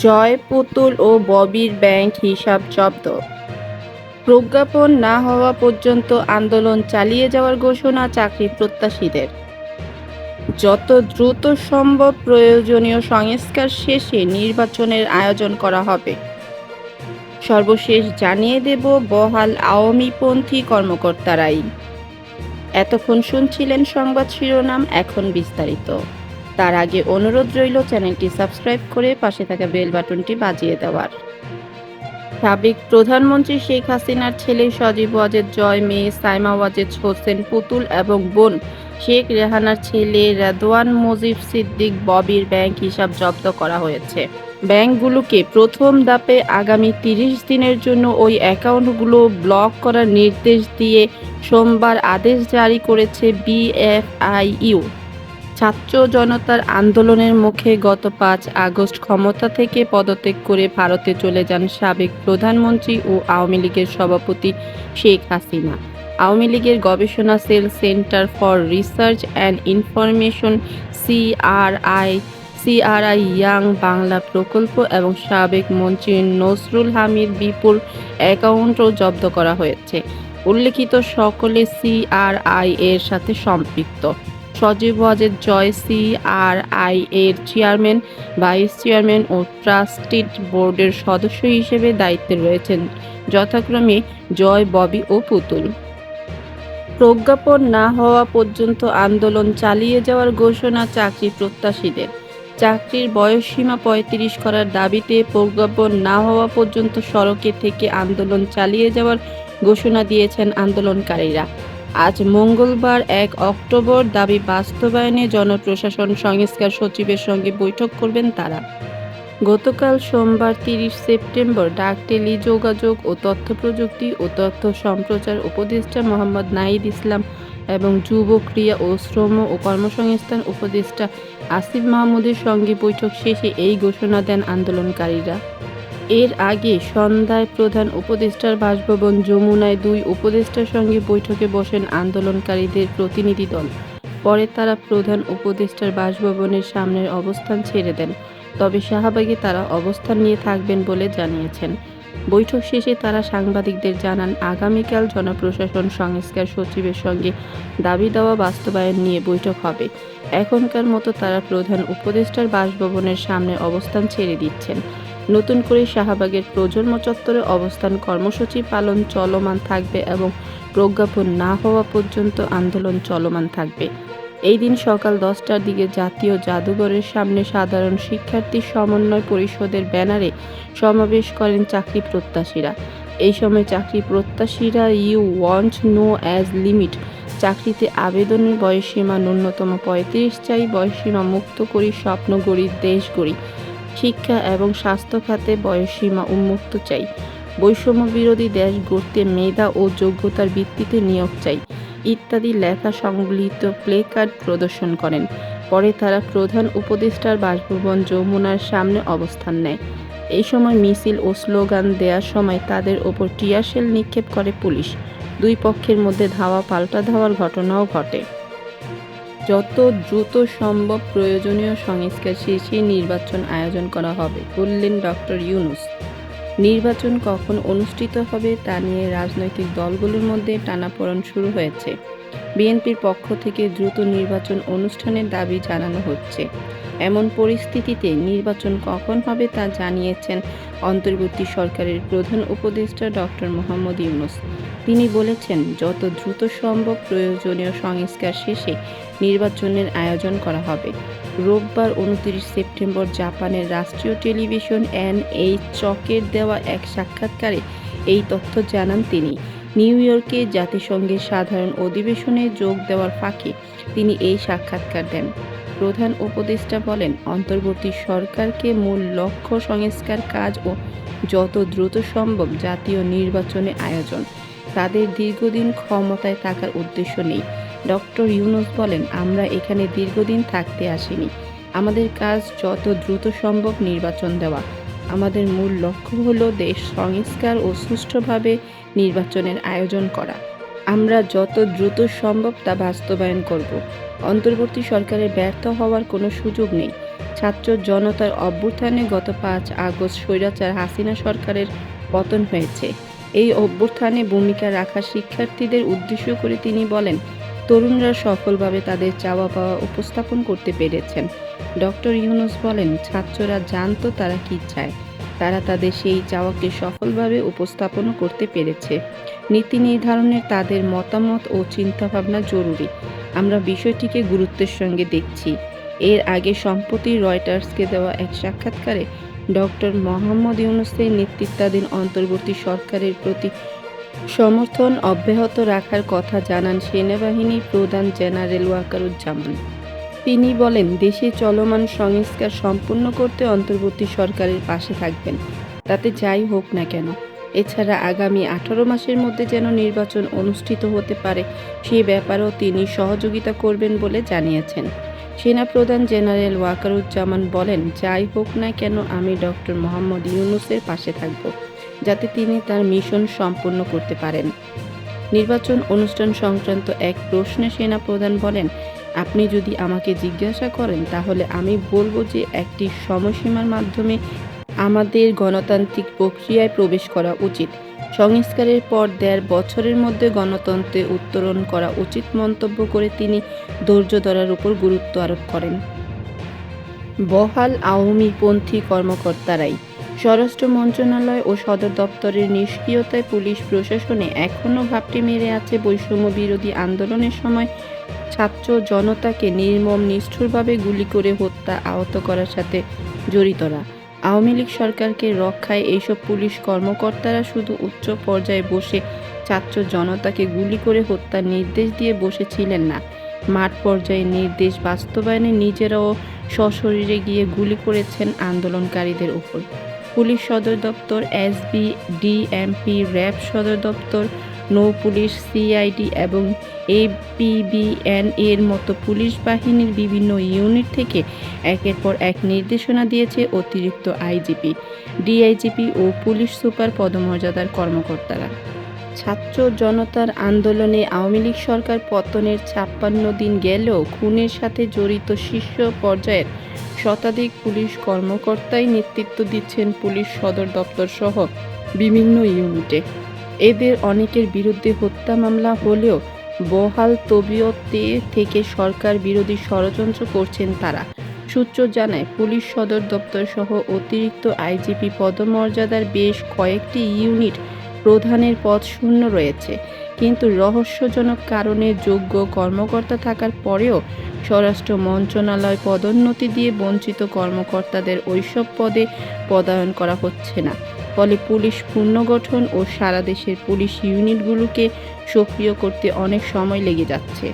জয় পুতুল ও ববির ব্যাংক হিসাব জব্দ। প্রজ্ঞাপন না হওয়া পর্যন্ত আন্দোলন চালিয়ে যাওয়ার ঘোষণা চাকরি প্রত্যাশীদের। যত দ্রুত সম্ভব প্রয়োজনীয় সংস্কার শেষে নির্বাচনের আয়োজন করা হবে। সর্বশেষ জানিয়ে দেব বহাল আওয়ামীপন্থী কর্মকর্তারাই। এতক্ষণ শুনছিলেন সংবাদ শিরোনাম, এখন বিস্তারিত। তার আগে অনুরোধ রইল চ্যানেলটি সাবস্ক্রাইব করে পাশে থাকা বেল বাটনটি বাজিয়ে দেওয়ার। সাবেক প্রধানমন্ত্রী শেখ হাসিনার ছেলে সজীব ওয়াজেদ জয়, মেয়ে সাইমা ওয়াজেদ হোসেন, পুতুল এবং বোন শেখ রেহানার ছেলে রাদওয়ান মুজিব সিদ্দিক ববির ব্যাংক হিসাব জব্দ করা হয়েছে। ব্যাংকগুলোকে প্রথম দাপে আগামী তিরিশ দিনের জন্য ওই অ্যাকাউন্টগুলো ব্লক করার নির্দেশ দিয়ে সোমবার আদেশ জারি করেছে বিএফআইইউ। ছাত্র জনতার আন্দোলনের মুখে গত পাঁচ আগস্ট ক্ষমতা থেকে পদত্যাগ করে ভারতে চলে যান সাবেক প্রধানমন্ত্রী ও আওয়ামী লীগের সভাপতি শেখ হাসিনা। আওয়ামী লীগের গবেষণা cell centre for research and information, CRI CRI young Bangla প্রকল্প এবং সাবেক মন্ত্রী নসরুল হামিদ বিপুল অ্যাকাউন্টও জব্দ করা হয়েছে। উল্লেখিত সকলে সিআরআই এর সাথে সম্পৃক্ত। Sajeeb Wazed, Joy C R I এর চেয়ারম্যান, ভাইস চেয়ারম্যান ও ট্রাস্টিড বোর্ডের সদস্য হিসেবে দায়িত্বে রয়েছেন যথাক্রমে জয় ববি ও পুতুল। প্রজ্ঞাপন না হওয়া পর্যন্ত আন্দোলন চালিয়ে যাওয়ার ঘোষণা চাকরি প্রত্যাশীদের। চাকরির বয়সসীমা পঁয়ত্রিশ করার দাবিতে প্রজ্ঞাপন না হওয়া পর্যন্ত সড়কে থেকে আন্দোলন চালিয়ে যাওয়ার ঘোষণা দিয়েছেন আন্দোলনকারীরা। আজ মঙ্গলবার, এক অক্টোবর, দাবি বাস্তবায়নে জনপ্রশাসন সংস্কার সচিবের সঙ্গে বৈঠক করবেন তারা। গতকাল সোমবার তিরিশ সেপ্টেম্বর, ডাক, টেলি, যোগাযোগ ও তথ্য প্রযুক্তি ও তথ্য সম্প্রচার উপদেষ্টা মোহাম্মদ নাহিদ ইসলাম এবং যুব ক্রিয়া ও শ্রম ও কর্মসংস্থান উপদেষ্টা আসিফ মাহমুদের সঙ্গে বৈঠক শেষে এই ঘোষণা দেন আন্দোলনকারীরা। এর আগে সন্ধ্যায় প্রধান উপদেষ্টার বাসভবন যমুনায় দুই উপদেষ্টার সঙ্গে বৈঠকে বসেন আন্দোলনকারীদের প্রতিনিধি দল। পরে তারা প্রধান উপদেষ্টার বাসভবনের সামনের অবস্থান ছেড়ে দেন। তবে শাহবাগে তারা অবস্থান নিয়ে থাকবেন বলে জানিয়েছেন। বৈঠক শেষে তারা সাংবাদিকদের জানান, আগামীকাল জনপ্রশাসন সংস্কার সচিবের সঙ্গে দাবি দেওয়া বাস্তবায়ন নিয়ে বৈঠক হবে। এখনকার মতো তারা প্রধান উপদেষ্টার বাসভবনের সামনে অবস্থান ছেড়ে দিচ্ছেন। নতুন করে শাহবাগের প্রজন্ম চত্বরে অবস্থান কর্মসূচি পালন চলমান থাকবে এবং প্রজ্ঞাপন না হওয়া পর্যন্ত আন্দোলন চলমান থাকবে। এই দিন সকাল দশটার দিকে জাতীয় জাদুঘরের সামনে সাধারণ শিক্ষার্থী সমন্বয় পরিষদের ব্যানারে সমাবেশ করেন চাকরি প্রত্যাশীরা। এই সময় চাকরি প্রত্যাশীরা you want no age limit. চাকরিতে আবেদনের বয়সসীমা ন্যূনতম পঁয়ত্রিশ চাই বয়সসীমা মুক্ত করি স্বপ্ন গড়ি দেশ গড়ি শিক্ষা এবং স্বাস্থ্য খাতে বয়সসীমা উন্মুক্ত চাই। বৈষম্য বিরোধী দেশ গড়তে মেধা ও যোগ্যতার ভিত্তিতে নিয়োগ চাই। ইত্যাদি লেখা সংবলিত প্লে কার্ড প্রদর্শন করেন। পরে তারা প্রধান উপদেষ্টার বাসভবন যমুনার সামনে অবস্থান নেয়। এই সময় মিছিল ও স্লোগান দেওয়ার সময় তাদের ওপর টিয়ারশেল নিক্ষেপ করে পুলিশ। দুই পক্ষের মধ্যে ধাওয়া পাল্টা ধাওয়ার ঘটনাও ঘটে। যত দ্রুত সম্ভব প্রয়োজনীয় সংস্কার শেষে নির্বাচন আয়োজন করা হবে, বললেন ডক্টর ইউনুস। নির্বাচন কখন অনুষ্ঠিত হবে তা নিয়ে রাজনৈতিক দলগুলোর মধ্যে টানাপোড়ন শুরু হয়েছে। বিএনপির পক্ষ থেকে দ্রুত নির্বাচন অনুষ্ঠানের দাবি জানানো হচ্ছে। এমন পরিস্থিতিতে নির্বাচন কখন হবে তা জানিয়েছেন অন্তর্বর্তী সরকারের প্রধান উপদেষ্টা ডক্টর মোহাম্মদ ইউনুস। তিনি বলেছেন, যত দ্রুত সম্ভব প্রয়োজনীয় সংস্কার শেষে নির্বাচনের আয়োজন করা হবে। রোববার উনত্রিশ সেপ্টেম্বর জাপানের রাষ্ট্রীয় টেলিভিশন এন এই চকের দেওয়া এক সাক্ষাৎকারে এই তথ্য জানান তিনি। নিউ ইয়র্কে জাতিসংঘের সাধারণ অধিবেশনে যোগ দেওয়ার ফাঁকে তিনি এই সাক্ষাৎকার দেন। প্রধান উপদেষ্টা বলেন, অন্তর্বর্তী সরকারকে মূল লক্ষ্য সংস্কার কাজ ও যত দ্রুত সম্ভব জাতীয় নির্বাচনে আয়োজন। তাদের দীর্ঘদিন ক্ষমতায় থাকার উদ্দেশ্য নেই। ডক্টর ইউনুস বলেন, আমরা এখানে দীর্ঘদিন থাকতে আসিনি। আমাদের কাজ যত দ্রুত সম্ভব নির্বাচন দেওয়া। আমাদের মূল লক্ষ্য হলো দেশ সংস্কার ও সুষ্ঠুভাবে নির্বাচনের আয়োজন করা। আমরা যত দ্রুত সম্ভব তা বাস্তবায়ন করব। অন্তর্বর্তী সরকারের ব্যর্থ হওয়ার কোনো সুযোগ নেই। ছাত্র জনতার অভ্যুত্থানে গত পাঁচ আগস্ট স্বৈরাচার হাসিনা সরকারের পতন হয়েছে। এই অভ্যুত্থানে ভূমিকা রাখা শিক্ষার্থীদের উদ্দেশ্য করে তিনি বলেন, তরুণরা সফলভাবে তাদের চাওয়া পাওয়া উপস্থাপন করতে পেরেছেন। ডক্টর ইউনুস বলেন, ছাত্ররা জানতো তারা কি চায়। তারা তাদের সেই চাওয়াকে সফলভাবে উপস্থাপনও করতে পেরেছে। নীতি নির্ধারণে তাদের মতামত ও চিন্তাভাবনা জরুরি। আমরা বিষয়টিকে গুরুত্বের সঙ্গে দেখছি। এর আগে সম্প্রতি রয়টার্সকে দেওয়া এক সাক্ষাৎকারে ডক্টর মোহাম্মদ ইউনুসের নেতৃত্বাধীন অন্তর্বর্তী সরকারের প্রতি সমর্থন অব্যাহত রাখার কথা জানান সেনাবাহিনী প্রধান জেনারেল ওয়াকারুজ্জামান। তিনি বলেন, দেশে চলমান সংস্কার সম্পূর্ণ করতে অন্তর্বর্তী সরকারের পাশে থাকবেন। তাতে যাই হোক না কেন। এছাড়া আগামী আঠারো মাসের মধ্যে যেন নির্বাচন অনুষ্ঠিত হতে পারে, সে ব্যাপারেও তিনি সহযোগিতা করবেন বলে জানিয়েছেন। সেনাপ্রধান জেনারেল ওয়াকারুজ্জামান বলেন, যাই হোক না কেন, আমি ডক্টর মোহাম্মদ ইউনুসের পাশে থাকব, যাতে তিনি তার মিশন সম্পন্ন করতে পারেন। নির্বাচন অনুষ্ঠান সংক্রান্ত এক প্রশ্নে সেনাপ্রধান বলেন, আপনি যদি আমাকে জিজ্ঞাসা করেন, তাহলে আমি বলব যে একটি সময়সীমার মাধ্যমে আমাদের গণতান্ত্রিক প্রক্রিয়ায় প্রবেশ করা উচিত। সংস্কারের পর দেড় বছরের মধ্যে গণতন্ত্রে উত্তরণ করা উচিত মন্তব্য করে তিনি ধৈর্য ধরার উপর গুরুত্ব আরোপ করেন। বহাল আওয়ামীপন্থী কর্মকর্তারাই স্বরাষ্ট্র মন্ত্রণালয় ও সদর দপ্তরের নিষ্ক্রিয়তায় পুলিশ প্রশাসনে এখনও ভাবটি মেরে আছে বৈষম্য বিরোধী আন্দোলনের সময় ছাত্র জনতাকে নির্মম নিষ্ঠুরভাবে গুলি করে হত্যা, আহত করার সাথে জড়িতরা। আওয়ামী লীগ সরকারকে রক্ষায় এইসব পুলিশ কর্মকর্তারা শুধু উচ্চ পর্যায়ে বসে ছাত্র জনতাকে গুলি করে হত্যার নির্দেশ দিয়ে বসেছিলেন না। মাঠ পর্যায়ে নির্দেশ বাস্তবায়নে নিজেরাও সশরীরে গিয়ে গুলি করেছেন আন্দোলনকারীদের উপর। পুলিশ সদর দপ্তর এসবি, ডিএমপি, র্যাব সদর দপ্তর নৌ পুলিশ, সিআইডি এবং এপিবিএন এর মতো পুলিশ বাহিনীর বিভিন্ন ইউনিট থেকে একের পর এক নির্দেশনা দিয়েছে অতিরিক্ত আইজিপি, ডিআইজিপি ও পুলিশ সুপার পদমর্যাদার কর্মকর্তারা। ছাত্র জনতার আন্দোলনে আওয়ামী লীগ সরকার পতনের ছাপ্পান্ন দিন গেলেও খুনের সাথে জড়িত শীর্ষ পর্যায়ের শতাধিক পুলিশ কর্মকর্তাই নেতৃত্ব দিচ্ছেন পুলিশ সদর দপ্তর সহ বিভিন্ন ইউনিটে। এদের অনেকের বিরুদ্ধে হত্যা মামলা হলেও বহাল তবিয়তে থেকে সরকার বিরোধী ষড়যন্ত্র করছেন তারা। সূত্র জানায়, পুলিশ সদর দপ্তর সহ অতিরিক্ত আইজিপি পদমর্যাদার বেশ কয়েকটি ইউনিট প্রধানের পদ শূন্য রয়েছে। কিন্তু রহস্যজনক কারণে যোগ্য কর্মকর্তা থাকার পরেও স্বরাষ্ট্র মন্ত্রণালয় পদোন্নতি দিয়ে বঞ্চিত কর্মকর্তাদের ওইসব পদে পদায়ন করা হচ্ছে না। ফলে পুলিশ পুনর্গঠন ও সারা দেশের পুলিশ ইউনিটগুলোকে সক্রিয় করতে অনেক সময় লেগে যাচ্ছে।